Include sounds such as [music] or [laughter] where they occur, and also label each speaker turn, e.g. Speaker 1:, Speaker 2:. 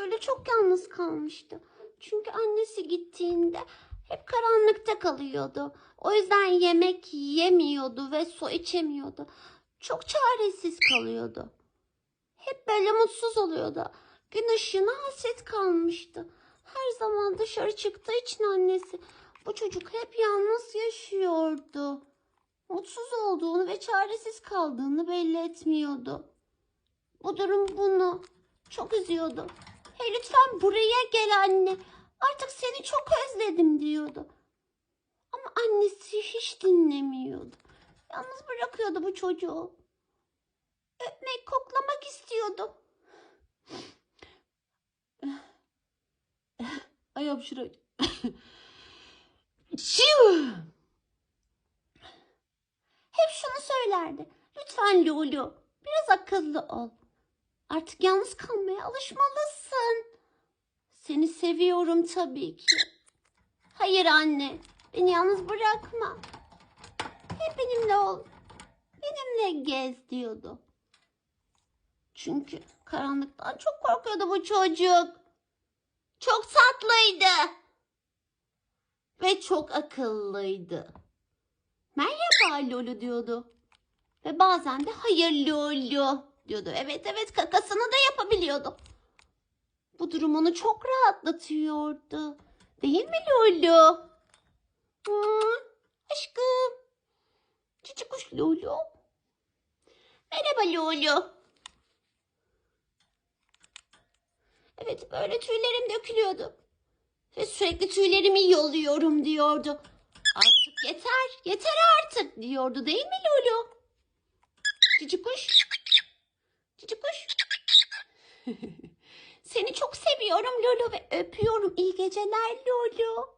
Speaker 1: böyle çok yalnız kalmıştı. Çünkü annesi gittiğinde hep karanlıkta kalıyordu. O yüzden yemek yemiyordu ve su içemiyordu. Çok çaresiz kalıyordu. Hep böyle mutsuz oluyordu. Gün ışığına hasret kalmıştı. Her zaman dışarı çıktığı için annesi bu çocuk hep yalnız yaşıyordu. Mutsuz olduğunu ve çaresiz kaldığını belli etmiyordu. Bu durum bunu çok üzüyordu. Hey lütfen buraya gel anne. Artık seni çok özledim diyordu. Ama annesi hiç dinlemiyordu. Yalnız bırakıyordu bu çocuğu. Öpmek, koklamak istiyordu. Ay hapşırıyor. Şiu! Hep şunu söylerdi. Lütfen Lulu, biraz akıllı ol. Artık yalnız kalmaya alışmalısın. Seni seviyorum tabii ki. Hayır anne, beni yalnız bırakma. Hep benimle ol. Benimle gez diyordu. Çünkü karanlıktan çok korkuyordu bu çocuk. Çok tatlıydı. Ve çok akıllıydı. Merhaba Lulu diyordu. Ve bazen de hayır Lulu diyordu. Evet evet kakasını da yapabiliyordu. Bu durum onu çok rahatlatıyordu. Değil mi Lulu? Hı, aşkım. Cici kuş Lulu. Merhaba Lulu. Evet böyle tüylerim dökülüyordu. Ve sürekli tüylerimi yoluyorum diyordu. Artık yeter, yeter artık diyordu değil mi Lulu? Cici kuş. Cici kuş. [laughs] Seni çok seviyorum Lulu ve öpüyorum. İyi geceler Lulu.